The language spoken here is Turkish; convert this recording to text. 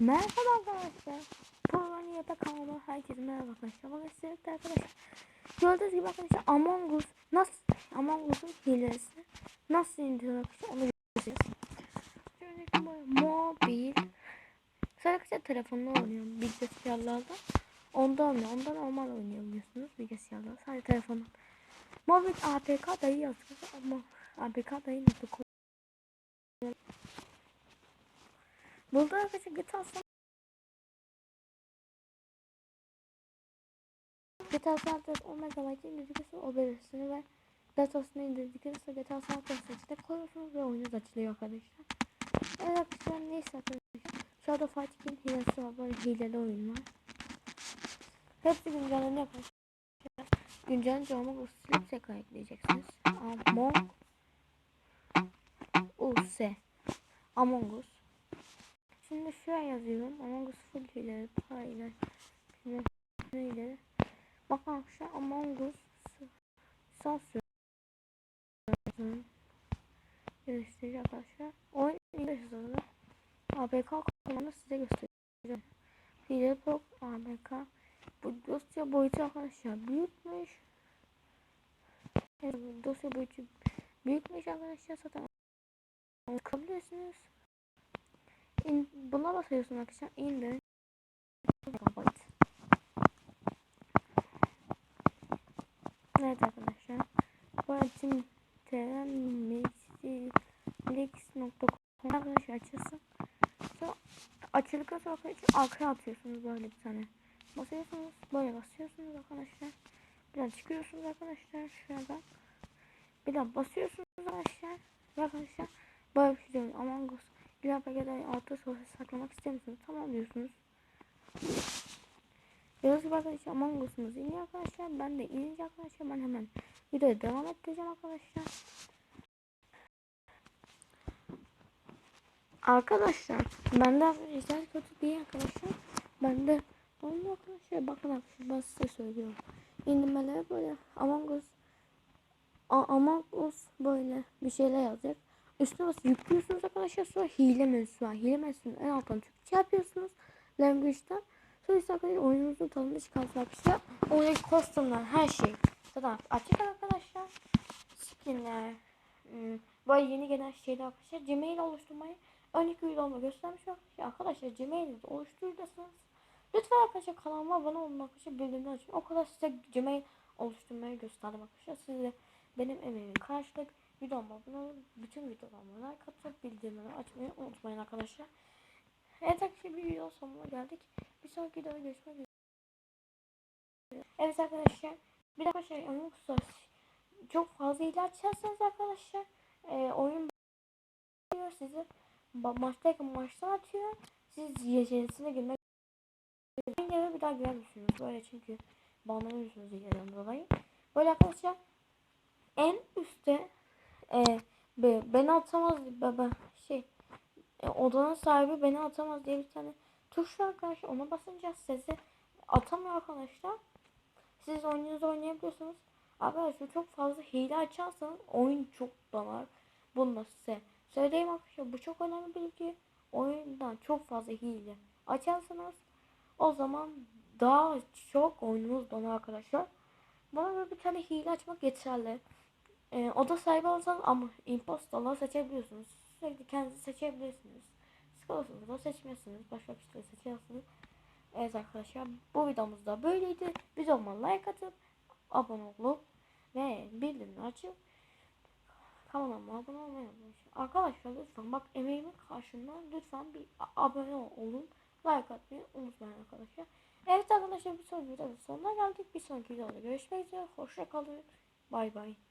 Merhaba arkadaşlar. Yatak kanalıma herkese merhaba arkadaşlar. Bugün sizlerle arkadaşlar. Gördüğünüz gibi arkadaşlar Among Us nasıl Among Us'un hilesi nasıl indiriyor arkadaşlar onu göreceğiz. Şöyle böyle mobil Sadece telefonla oynuyorum bilgisayarlarda. Onda olmuyor. Onda normal oynayabiliyorsunuz bilgisayarda. Sadece telefonla. Mobil APK dayı yazıyor ama APK dayı nasıl koyuyor? Burada arkadaşlar GTA San GTA San Andreas 10 MB indirdikçe o bölüsünü ve datasını indirdikçe GTA San Andreas'ı içine koyuyorsunuz ve oyunuz açılıyor arkadaşlar. Evet arkadaşlar neyse arkadaşlar. Shadow Fighting'in hilesi var. Böyle hileli oyun var. Hepsi güncelleniyor arkadaşlar. Güncellenince Among Us silip tekrar ekleyeceksiniz. Among Us Among Us Şimdi şuraya yazıyorum. Among Us full hileli, parayla, bilmem neyle. Bakın arkadaşlar Among Us sansür. Gösterici arkadaşlar. Oyun İngiliz adı. APK kullanımını size göstereceğim. Hile Pro APK. Bu dosya boyutu arkadaşlar büyükmüş. Evet, dosya boyutu büyükmüş arkadaşlar. Zaten bakabilirsiniz. İn, buna basıyorsun arkadaşlar. İndir. Evet arkadaşlar. Bu için tmx.com arkadaşlar açılsın. Sonra açıldıktan sonra arkaya atıyorsunuz böyle bir tane. Basıyorsunuz. Böyle basıyorsunuz arkadaşlar. Bir daha çıkıyorsunuz arkadaşlar. Şuradan. Bir daha basıyorsunuz arkadaşlar. Arkadaşlar böyle bir şey diyorum. Among Us Güzel paketleri altı sosu saklamak ister misiniz? Tamam diyorsunuz. Gibi arkadaşlar Among Us'umuz iniyor arkadaşlar. Ben de inince arkadaşlar ben hemen videoya devam edeceğim arkadaşlar. Arkadaşlar ben de arkadaşlar kötü değil arkadaşlar. Ben de oyunu arkadaşlar bakın arkadaşlar ben size söylüyorum. İndirmeleri böyle Among Us A Among Us böyle bir şeyler yazacak. Üstüne basıp yüklüyorsunuz arkadaşlar. Sonra hile var. Hile menüsünün en alttan Türkçe yapıyorsunuz. Language'den. Sonra işte arkadaşlar oyununuzun tadını çıkartıyor arkadaşlar. Oyundaki kostümler her şey. Zaten açık arkadaşlar. Skinler. Hmm, böyle yeni gelen şeyler arkadaşlar. Gmail oluşturmayı önceki videomda göstermiş arkadaşlar. Arkadaşlar Gmail'i oluşturursanız lütfen arkadaşlar kanalıma abone olun arkadaşlar. Bildirimleri açın. O kadar size Gmail oluşturmayı gösterdim arkadaşlar. Siz de benim emeğimin karşılık videoma abone olun. Bütün videolarıma like atıp bildirimleri açmayı unutmayın arkadaşlar. Evet arkadaşlar bir video sonuna geldik. Bir sonraki videoda görüşmek üzere. Evet arkadaşlar. Bir şey oyun kutusu çok fazla ilaç açarsanız arkadaşlar e, oyun başlıyor sizi maçtayken maçtan atıyor. Siz YC'sine girmek bir daha giremiyorsunuz. Böyle çünkü banlanıyorsunuz YC'den dolayı. Böyle arkadaşlar en üstte e, be, beni atamaz baba şey e, odanın sahibi beni atamaz diye bir tane tuş var arkadaşlar ona basınca sizi atamıyor arkadaşlar. Siz oyununuzu oynayabiliyorsunuz. Arkadaşlar çok fazla hile açarsanız oyun çok donar. Bunu size söyleyeyim arkadaşlar bu çok önemli bilgi. Oyundan çok fazla hile açarsanız o zaman daha çok oyununuz donar arkadaşlar. Bana böyle bir tane hile açmak yeterli e, oda sahibi olsanız ama impostalar seçebiliyorsunuz. Sürekli kendinizi seçebilirsiniz. Sıkılırsanız da seçmezsiniz. Başka şey seçersiniz. Evet arkadaşlar bu videomuz da böyleydi. Videoma like atıp abone olup ve bildirimleri açıp kanalıma abone olmayı unutmayın. Arkadaşlar lütfen bak emeğimin karşılığında lütfen bir abone olun. Like atmayı unutmayın arkadaşlar. Evet arkadaşlar bir sonraki videonun sonuna geldik. Bir sonraki videoda görüşmek üzere. Hoşça kalın. Bay bay.